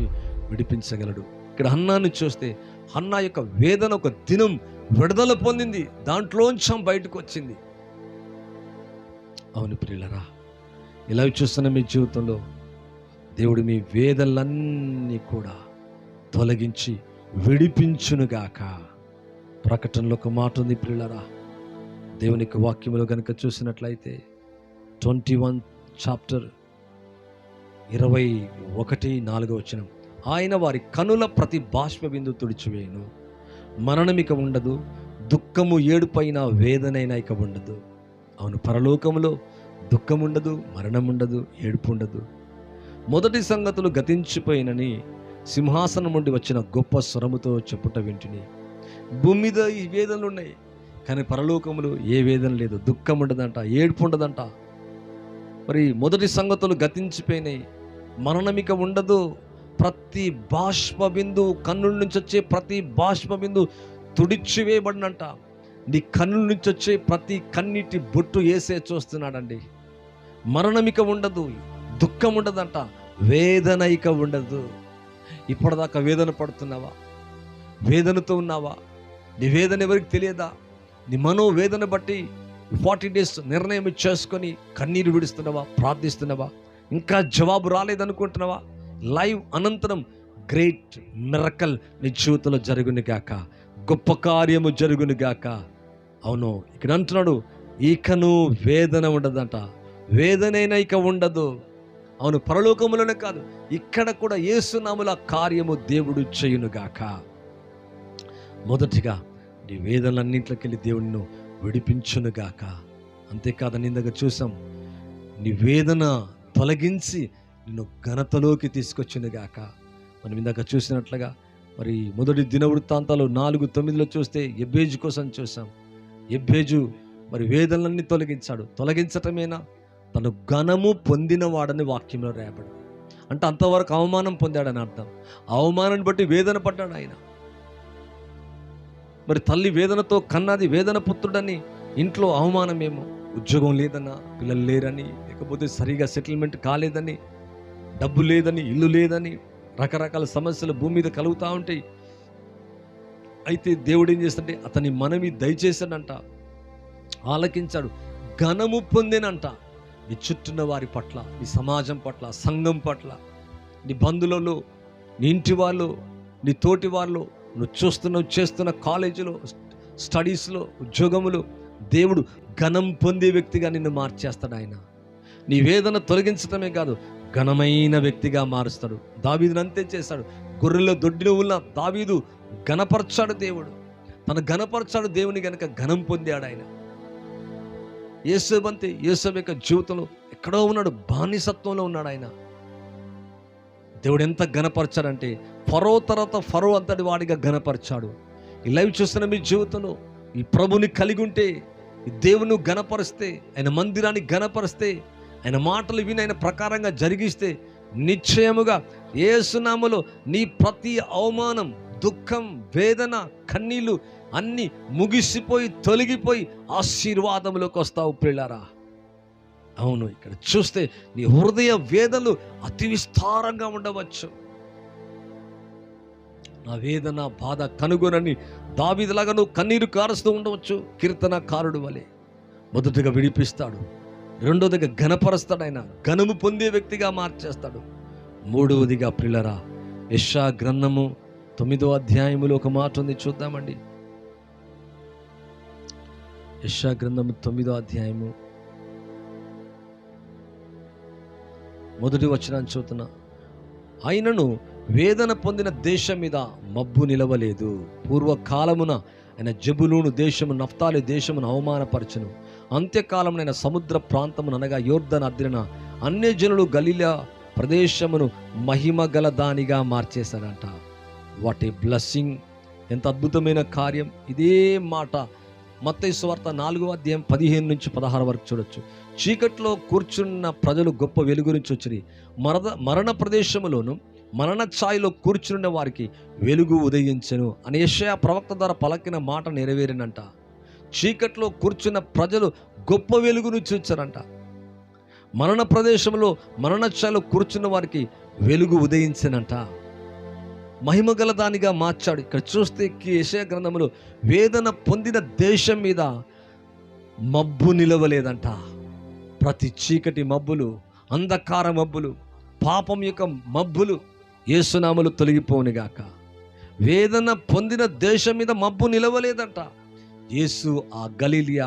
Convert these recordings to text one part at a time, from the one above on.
నుంచి విడిపించగలడు. ఇక్కడ హన్నాను చూస్తే హన్నా యొక్క వేదన ఒక దినం విడుదల పొందింది. దాంట్లోంచి బయటకు వచ్చింది. అవును ప్రియులరా ఇలా చూస్తున్న మీ జీవితంలో దేవుడు మీ వేదలన్నీ కూడా తొలగించి విడిపించునుగాక. ప్రకటనలో ఒక మాట ఉంది ప్రియులరా దేవునికి వాక్యములు కనుక చూసినట్లయితే ట్వంటీ వన్ చాప్టర్ ఇరవై ఒకటి నాలుగో వచ్చిన ఆయన వారి కనుల ప్రతి బాష్ప బిందు తుడిచివేయను. మరణమిక ఉండదు దుఃఖము ఏడుపైన వేదనైనా ఇక ఉండదు. అవును పరలోకములో దుఃఖం ఉండదు మరణం ఉండదు ఏడుపు ఉండదు మొదటి సంగతులు గతించిపోయినని సింహాసనం నుండి వచ్చిన గొప్ప స్వరముతో చెప్పుట వింటిని. భూమి మీద ఈ వేదనలు ఉన్నాయి కానీ పరలోకములు ఏ వేదన లేదు. దుఃఖం ఉండదంట ఏడుపు ఉండదంట మరి మొదటి సంగతులు గతించిపోయినాయి మరణమిక ఉండదు. ప్రతి బాష్ప బిందు కన్నుల నుంచి వచ్చే ప్రతి బాష్ప బిందు తుడిచివేయబడినంట. నీ కన్నుల నుంచి వచ్చే ప్రతి కన్నీటి బొట్టు వేసే చూస్తున్నాడండి. మరణమిక ఉండదు దుఃఖం ఉండదంట వేదన ఇక ఉండదు. ఇప్పటిదాకా వేదన పడుతున్నావా? వేదనతో ఉన్నావా? నీ వేదన ఎవరికి తెలియదా? నీ మనోవేదన బట్టి ఫార్టీ డేస్ నిర్ణయం చేసుకొని కన్నీరు విడుస్తున్నావా? ప్రార్థిస్తున్నావా? ఇంకా జవాబు రాలేదనుకుంటున్నావా? లైవ్ అనంతరం గ్రేట్ మిరకల్ నీ జీవితంలో జరుగునిగాక గొప్ప కార్యము జరుగునిగాక అవును ఇక్కడ అంటున్నాడు ఇకను వేదన ఉండదంట. వేదనైనా ఇక ఉండదు. అవును పరలోకములోనే కాదు ఇక్కడ కూడా ఏసునాముల కార్యము దేవుడు చేయునుగాక మొదటిగా నీ వేదనలన్నింటికి వెళ్ళి దేవుడిని విడిపించునుగాక అంతేకాదని ఇందాక చూసాం నీ వేదన తొలగించి నిన్ను ఘనతలోకి తీసుకొచ్చినగాక మనం ఇందాక చూసినట్లుగా మరి మొదటి దినవృత్తాంతాలు నాలుగు తొమ్మిదిలో చూస్తే ఎబ్బేజు కోసం చూసాం ఎబ్బేజు మరి వేదనలన్నీ తొలగించాడు. తొలగించటమేనా? తను ఘనము పొందినవాడని వాక్యంలో రేపడు అంటే అంతవరకు అవమానం పొందాడని అర్థం. అవమానాన్ని బట్టి వేదన పడ్డాడు ఆయన. మరి తల్లి వేదనతో కన్నది వేదన పుత్రుడని ఇంట్లో అవమానమేమో? ఉద్యోగం లేదన్నా పిల్లలు లేరని లేకపోతే సరిగా సెటిల్మెంట్ కాలేదని డబ్బు లేదని ఇల్లు లేదని రకరకాల సమస్యలు భూమి మీద కలుగుతూ ఉంటాయి. అయితే దేవుడు ఏం చేస్తాడంటే అతని మనవి దయచేశాడంట ఆలకించాడు ఘనము పొందేనంట. నీ చుట్టూన్న వారి పట్ల నీ సమాజం పట్ల సంఘం పట్ల నీ బంధువులలో నీ ఇంటి వాళ్ళు నీ తోటి వాళ్ళు నువ్వు చూస్తున్న చేస్తున్న కాలేజీలో స్టడీస్లో ఉద్యోగములు దేవుడు ఘనం పొందే వ్యక్తిగా నిన్ను మార్చేస్తాడు ఆయన. నీ వేదన తొలగించడమే కాదు ఘనమైన వ్యక్తిగా మారుస్తాడు. దావీదును అంతే చేస్తాడు. గొర్రెల్లో దొడ్డిలో ఉన్న దావీదు ఘనపరచాడు దేవుడు. తన ఘనపరచాడు దేవుని గనక ఘనం పొందాడు ఆయన. యేసవంతి యేసవ యొక్క జీవితంలో ఎక్కడో ఉన్నాడు బానిసత్వంలో ఉన్నాడు ఆయన. దేవుడు ఎంత ఘనపరచాడంటే ఫరో తర్వాత ఫరో అంతటి వాడిగా ఘనపరిచాడు. ఈ లైవ్ చూస్తున్న మీ జీవితంలో ఈ ప్రభుని కలిగి ఉంటే ఈ దేవుని ఘనపరిస్తే ఆయన మందిరాన్ని ఘనపరిస్తే ఆయన మాటలు విని ఆయన ప్రకారంగా జరిగిస్తే నిశ్చయముగా ఏసునామలో నీ ప్రతి అవమానం దుఃఖం వేదన కన్నీళ్ళు అన్నీ ముగిసిపోయి తొలగిపోయి ఆశీర్వాదములోకి వస్తావు పిల్లరా. అవును ఇక్కడ చూస్తే నీ హృదయ వేదనలు అతి విస్తారంగా ఉండవచ్చు. నా వేదన బాధ కనుగొనని దావిదిలాగా నువ్వు కన్నీరు కారుస్తూ ఉండవచ్చు. కీర్తనకారుడు వలె మొదటగా విడిపిస్తాడు. రెండోదిగా ఘనపరుస్తాడు ఆయన ఘనము పొందే వ్యక్తిగా మార్చేస్తాడు. మూడవదిగా ప్రిలరా యశా గ్రంథము తొమ్మిదో అధ్యాయములో ఒక మాట ఉంది చూద్దామండి. యశా గ్రంథము తొమ్మిదో అధ్యాయము. మొదటి వచనాన్ని చూస్తున్నా ఆయనను వేదన పొందిన దేశం మీద మబ్బు నిలవలేదు. పూర్వకాలమున ఆయన జబులూను దేశము నఫ్తాలి దేశమును అవమానపరచను. అంత్యకాలమునైన సముద్ర ప్రాంతమును అనగా యోర్ధన్ అద్రిన అన్ని జనులు గలీల ప్రదేశమును మహిమ గల దానిగా మార్చేశాడంట వాట్ ఏ బ్లెస్సింగ్ ఎంత అద్భుతమైన కార్యం! ఇదే మాట మత్తయి సువార్త నాలుగో అధ్యాయం పదిహేను నుంచి పదహారు వరకు చూడొచ్చు. చీకట్లో కూర్చున్న ప్రజలు గొప్ప వెలుగు నుంచి వచ్చింది మరద మరణ ప్రదేశములోను మరణ ఛాయిలో కూర్చున్న వారికి వెలుగు ఉదయించను అని యెషయా ప్రవక్త ద్వారా పలకిన మాట నెరవేరినంట. చీకట్లో కూర్చున్న ప్రజలు గొప్ప వెలుగును చూచారంట. మరణ ప్రదేశంలో మరణ కూర్చున్న వారికి వెలుగు ఉదయించనంట. మహిమగల దానిగా మార్చాడు. ఇక్కడ చూస్తే యశయ గ్రంథములో వేదన పొందిన దేశం మీద మబ్బు నిలవలేదంట. ప్రతి చీకటి మబ్బులు అంధకార మబ్బులు పాపం యొక్క మబ్బులు ఏసునాములు తొలగిపోనిగాక వేదన పొందిన దేశం మీద మబ్బు నిలవలేదంట. యేసు ఆ గలీలియా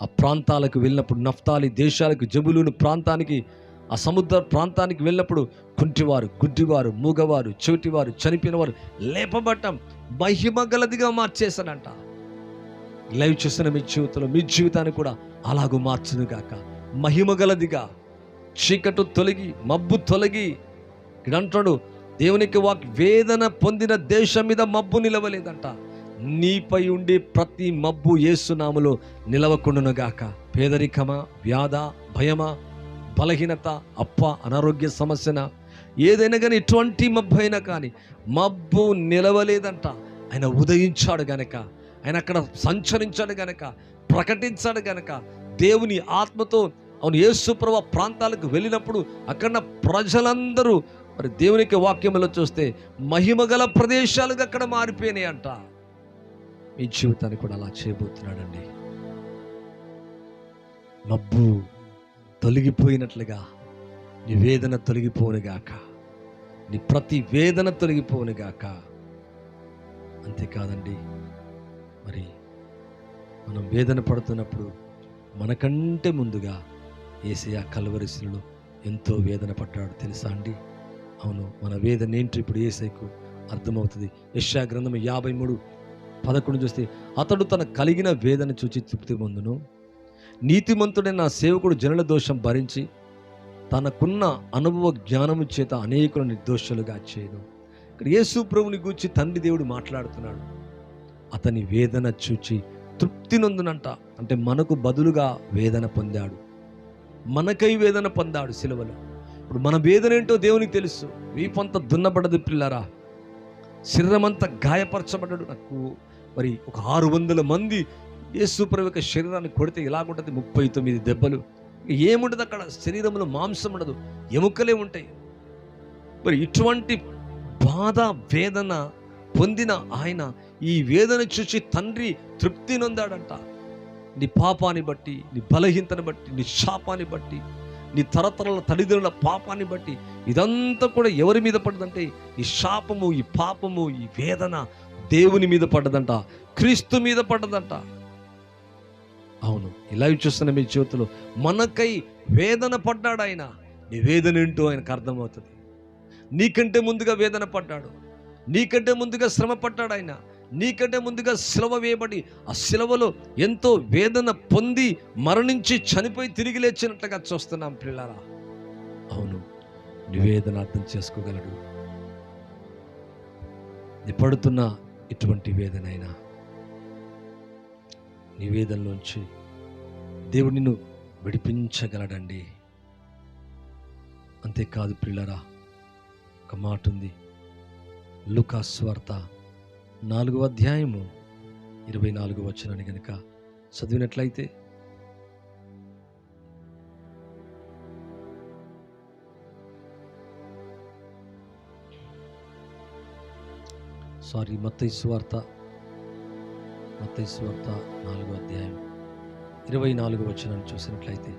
ఆ ప్రాంతాలకు వెళ్ళినప్పుడు నఫ్తాలి దేశాలకు జబులూను ప్రాంతానికి ఆ సముద్ర ప్రాంతానికి వెళ్ళినప్పుడు కుంటివారు గుడ్డివారు మూగవారు చెవిటివారు చనిపోయినవారు లేపబట్టం మహిమ గలదిగా మార్చేశానంట లైవ్ చూసిన మీ జీవితంలో మీ జీవితాన్ని కూడా అలాగూ మార్చును గాక మహిమ గలదిగా చీకటు తొలగి మబ్బు తొలగి ఇక్కడ అంటాడు దేవునికి వాక్ వేదన పొందిన దేశం మీద మబ్బు నిలవలేదంట. నీపై ఉండే ప్రతి మబ్బు ఏసునాములో నిలవకుండును గాక. పేదరికమా వ్యాధ భయమా బలహీనత అప్ప అనారోగ్య సమస్యన? ఏదైనా కానీ ఎటువంటి మబ్బు అయినా కానీ మబ్బు నిలవలేదంట. ఆయన ఉదయించాడు గనక ఆయన అక్కడ సంచరించాడు గనక ప్రకటించాడు గనక దేవుని ఆత్మతో అవును యేసుప్రభ ప్రాంతాలకు వెళ్ళినప్పుడు అక్కడ ప్రజలందరూ మరి దేవునికి వాక్యములో చూస్తే మహిమగల ప్రదేశాలుగా అక్కడ మారిపోయినాయి అంట మీ జీవితాన్ని కూడా అలా చేయబోతున్నాడండి. మబ్బు తొలగిపోయినట్లుగా నీ వేదన తొలగిపోనుగాక నీ ప్రతి వేదన తొలగిపోనుగాక అంతేకాదండి మరి మనం వేదన పడుతున్నప్పుడు మనకంటే ముందుగా ఏసయ కలవరిశిలో ఎంతో వేదన పడ్డాడు. తెలుసా అండి? అవును మన వేదన ఏంటో? ఇప్పుడు ఏసైకు అర్థమవుతుంది. యశా గ్రంథం యాభై మూడు పదకొండు చూస్తే అతడు తన కలిగిన వేదన చూచి తృప్తి పొందును. నీతిమంతుడైన నా సేవకుడు జనుల దోషం భరించి తనకున్న అనుభవ జ్ఞానము చేత అనేకులు నిర్దోషులుగా చేయను. ఇక్కడ యేసు ప్రభుని గూర్చి తండ్రి దేవుడు మాట్లాడుతున్నాడు. అతని వేదన చూచి తృప్తి నొందునంట. అంటే మనకు బదులుగా వేదన పొందాడు. మనకై వేదన పొందాడు సిలువలో. ఇప్పుడు మన వేదన ఏంటో దేవునికి తెలుసు. వీపంత దున్నబడదు పిల్లరా. శరీరమంతా గాయపరచబడ్డాడు. నాకు మరి ఒక ఆరు వందల మంది యేసుప్రభు యొక్క శరీరాన్ని కొడితే ఎలాగుంటుంది? ముప్పై తొమ్మిది దెబ్బలు. ఏముండదు అక్కడ? శరీరంలో మాంసం ఉండదు. ఎముకలే ఉంటాయి. మరి ఇటువంటి బాధ వేదన పొందిన ఆయన ఈ వేదన చూసి తండ్రి తృప్తి నొందాడంట. నీ పాపాన్ని బట్టి నీ బలహీనతను బట్టి నీ శాపాన్ని బట్టి నీ తరతరాల తల్లిదండ్రుల పాపాన్ని బట్టి ఇదంతా కూడా ఎవరి మీద పడదంటే ఈ శాపము ఈ పాపము ఈ వేదన దేవుని మీద పడ్డదంట క్రీస్తు మీద పడ్డదంట. అవును ఇలా చూస్తున్న మీ జీవితంలో మనకై వేదన పడ్డాడు ఆయన. నీ వేదన ఏంటో ఆయనకు అర్థమవుతుంది. నీకంటే ముందుగా వేదన పడ్డాడు. నీకంటే ముందుగా శ్రమ పడ్డాడు ఆయన. నీకంటే ముందుగా శిలవ వేయబడి ఆ శిలవలో ఎంతో వేదన పొంది మరణించి చనిపోయి తిరిగి లేచినట్లుగా చూస్తున్నాం పిల్లరా. అవును నివేదన అర్థం చేసుకోగలడు. నీ పడుతున్న ఇటువంటి వేదనైనా నివేదనలోంచి దేవుడు నిన్ను విడిపించగలడండి. అంతేకాదు పిల్లరా ఒక మాట ఉంది. లుకాస్వార్త నాలుగవ అధ్యాయము ఇరవై నాలుగు వచ్చినాన్ని కనుక చదివినట్లయితే సారీ మత్తయి సువార్త మత్తయి సువార్త నాలుగో అధ్యాయం ఇరవై నాలుగు వచ్చినని చూసినట్లయితే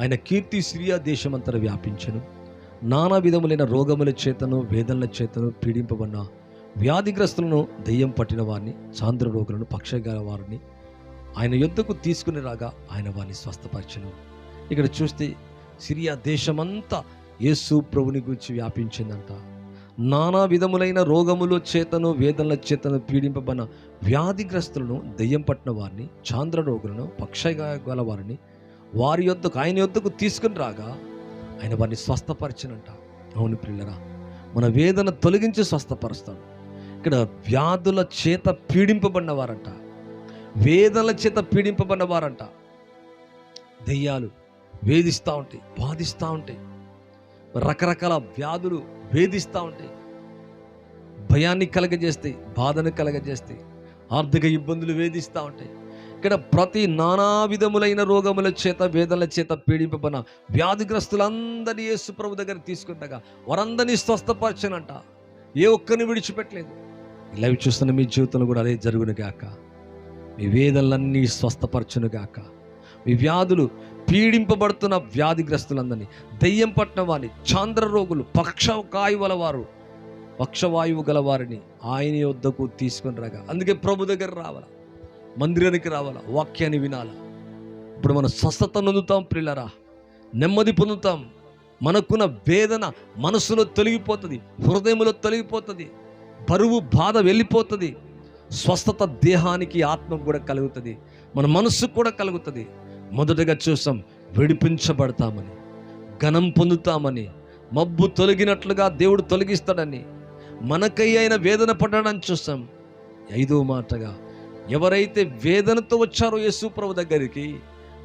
ఆయన కీర్తి సిరియా దేశమంతట వ్యాపించను. నానా విధములైన రోగముల చేతను వేదనల చేతను పీడింపబడిన వ్యాధిగ్రస్తులను దెయ్యం పట్టిన వారిని చాంద్ర రోగులను పక్షగల వారిని ఆయన యుద్ధకు తీసుకుని రాగా ఆయన వారిని స్వస్థపరచను. ఇక్కడ చూస్తే సిరియా దేశమంతా యేసు ప్రభుని గురించి వ్యాపించిందంట. నానా విధములైన రోగముల చేతను వేదనల చేతను పీడింపబడిన వ్యాధిగ్రస్తులను దెయ్యం పట్టిన వారిని చాంద్ర రోగులను పక్షగా వారిని వారి యొద్దకు ఆయన యొద్దకు తీసుకుని రాగా ఆయన వారిని స్వస్థపరిచినంట. అవును పిల్లరా మన వేదన తొలగించి స్వస్థపరుస్తాడు. ఇక్కడ వ్యాధుల చేత పీడింపబడిన వారంట వేదనల చేత పీడింపబడిన వారంట. దెయ్యాలు వేధిస్తూ ఉంటాయి బాధిస్తూ ఉంటాయి. రకరకాల వ్యాధులు వేధిస్తూ ఉంటాయి. భయాన్ని కలగజేస్తాయి బాధను కలగజేస్తాయి ఆర్థిక ఇబ్బందులు వేధిస్తూ ఉంటాయి. ఇక్కడ ప్రతి నానా విధములైన రోగముల చేత వేదనల చేత పీడింపబడిన వ్యాధిగ్రస్తులందరినీ యేసు ప్రభు దగ్గర తీసుకుంటగా వారందరినీ స్వస్థపరచనంట. ఏ ఒక్కరిని విడిచిపెట్టలేదు. ఇలా లైవ్ చూస్తున్న మీ జీవితంలో కూడా అదే జరుగునుగాక మీ వేదనలన్నీ స్వస్థపరచునుగాక మీ వ్యాధులు పీడింపబడుతున్న వ్యాధిగ్రస్తులందరినీ దెయ్యం పట్టిన వారిని చాంద్ర రోగులు పక్షవాయువుల వారు పక్షవాయువు గల వారిని ఆయన యొద్దకు తీసుకొని రాగా అందుకే ప్రభు దగ్గర రావాల మందిరానికి రావాలా వాక్యాన్ని వినాల. ఇప్పుడు మనం స్వస్థత నొందుతాం ప్రిల్లరా నెమ్మది పొందుతాం. మనకున్న వేదన మనసులో తొలగిపోతుంది హృదయంలో తొలగిపోతుంది బరువు బాధ వెళ్ళిపోతుంది స్వస్థత దేహానికి ఆత్మ కూడా కలుగుతుంది మన మనస్సు కూడా కలుగుతుంది. మొదటగా చూసాం విడిపించబడతామని ఘనం పొందుతామని మబ్బు తొలగినట్లుగా దేవుడు తొలగిస్తాడని మనకై అయిన వేదన పడ్డాడని చూసాం ఐదో మాటగా ఎవరైతే వేదనతో వచ్చారో యేసుప్రభు దగ్గరికి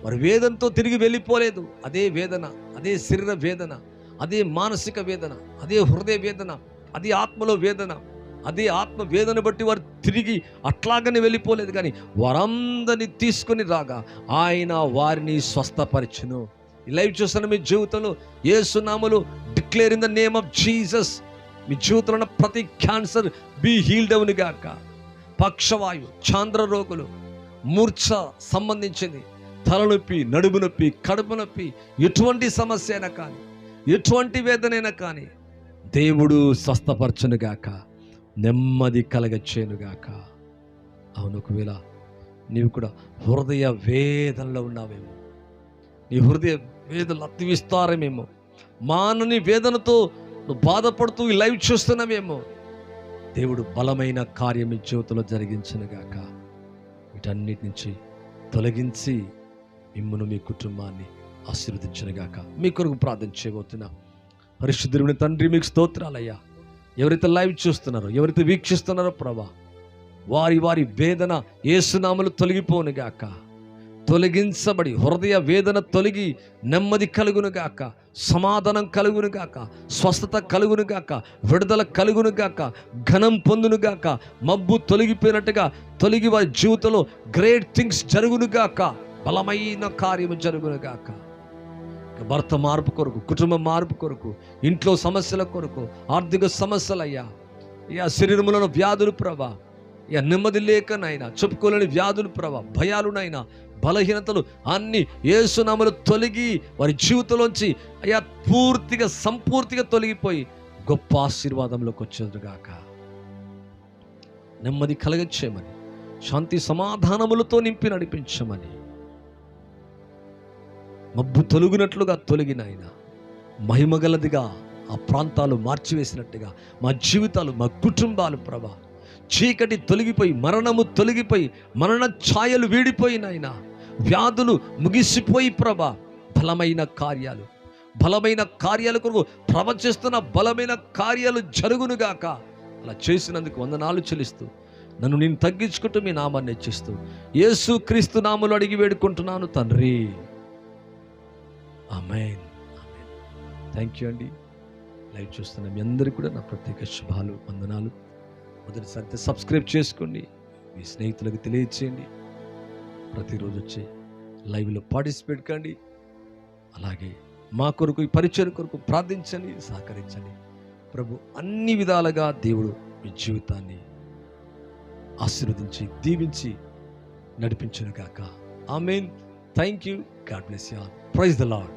వారు వేదనతో తిరిగి వెళ్ళిపోలేదు. అదే వేదన అదే శరీర వేదన అదే మానసిక వేదన అదే హృదయ వేదన అదే ఆత్మలో వేదన. అదే ఆత్మ వేదన బట్టి వారు తిరిగి అట్లాగనే వెళ్ళిపోలేదు కానీ వారందరినీ తీసుకొని రాగా ఆయన వారిని స్వస్థపరచును. ఈ లైవ్ చూస్తున్న మీ జీవితంలో ఏసునామలు declare in the name of Jesus మీ జీవితంలో ఉన్న ప్రతి క్యాన్సర్ బీ హీల్డ్ అవును గాక. పక్షవాయు చాంద్ర రోగులు మూర్ఛ సంబంధించింది తలనొప్పి నడుము నొప్పి కడుపు నొప్పి ఎటువంటి సమస్య అయినా కానీ ఎటువంటి వేదనైనా కానీ దేవుడు స్వస్థపరచునుగాక నెమ్మది కలగచ్చేనుగాక. అవును ఒకవేళ నీవు కూడా హృదయ వేదనలో ఉన్నావేమో నీ హృదయ వేదనలు అతి విస్తారమేమో మానని వేదనతో నువ్వు బాధపడుతూ లైవ్ చూస్తున్నావేమో దేవుడు బలమైన కార్యం ఈ జీవితంలో జరిగించనుగాక వీటన్నిటి నుంచి తొలగించి మిమ్మను మీ కుటుంబాన్ని ఆశీర్వదించనుగాక మీ కొరకు ప్రార్థన చేయబోతున్నా. పరిశుద్ధుని తండ్రి మీకు స్తోత్రాలయ్యా. ఎవరైతే లైవ్ చూస్తున్నారో ఎవరైతే వీక్షిస్తున్నారో ప్రభా వారి వారి వేదన ఏసునామలు తొలగిపోనుగాక తొలగించబడి హృదయ వేదన తొలగి నెమ్మది కలుగునుగాక సమాధానం కలుగునుగాక స్వస్థత కలుగునుగాక విడుదల కలుగునుగాక ఘనం పొందునుగాక మబ్బు తొలగిపోయినట్టుగా తొలగి వారి జీవితంలో గ్రేట్ థింగ్స్ జరుగునుగాక బలమైన కార్యము జరుగునుగాక భర్త మార్పు కొరకు కుటుంబ మార్పు కొరకు ఇంట్లో సమస్యల కొరకు ఆర్థిక సమస్యలయ్యా. అయ్యా శరీరములను వ్యాధులు ప్రభా ఇక నెమ్మది లేకనైనా చెప్పుకోలేని వ్యాధులు ప్రభా భయాలునైనా బలహీనతలు అన్ని ఏసునామలు తొలగి వారి జీవితంలోంచి అయ్యా పూర్తిగా సంపూర్తిగా తొలగిపోయి గొప్ప ఆశీర్వాదంలోకి వచ్చేదిగాక నెమ్మది కలగచ్చేయమని శాంతి సమాధానములతో నింపి నడిపించమని మబ్బు తొలగినట్లుగా తొలగిన ఆయన మహిమగలదిగా ఆ ప్రాంతాలు మార్చివేసినట్టుగా మా జీవితాలు మా కుటుంబాలు ప్రభా చీకటి తొలగిపోయి మరణము తొలగిపోయి మరణ ఛాయలు వీడిపోయినాయన. వ్యాధులు ముగిసిపోయి ప్రభా బలమైన కార్యాలు. బలమైన కార్యాల కొరకు ప్రవచిస్తున్న బలమైన కార్యాలు జరుగునుగాక అలా చేసినందుకు వందనాలు చెల్లిస్తూ నన్ను నేను తగ్గించుకుంటూ మీ నామాన్ని హెచ్చిస్తూ యేసు క్రీస్తు నామలు అడిగి వేడుకుంటున్నాను తండ్రి. ఆమెన్. థ్యాంక్ యూ అండి. లైవ్ చూస్తున్న మీ అందరికీ కూడా నా ప్రత్యేక శుభాలు వందనాలు. మొదటిసారి సబ్స్క్రైబ్ చేసుకోండి. మీ స్నేహితులకు తెలియచేయండి. ప్రతిరోజు వచ్చి లైవ్లో పార్టిసిపేట్ కండి. అలాగే మా కొరకు ఈ పరిచయం కొరకు ప్రార్థించండి సహకరించండి. ప్రభు అన్ని విధాలుగా దేవుడు మీ జీవితాన్ని ఆశీర్వదించి దీవించి నడిపించును గాక amen thank you God bless you praise the Lord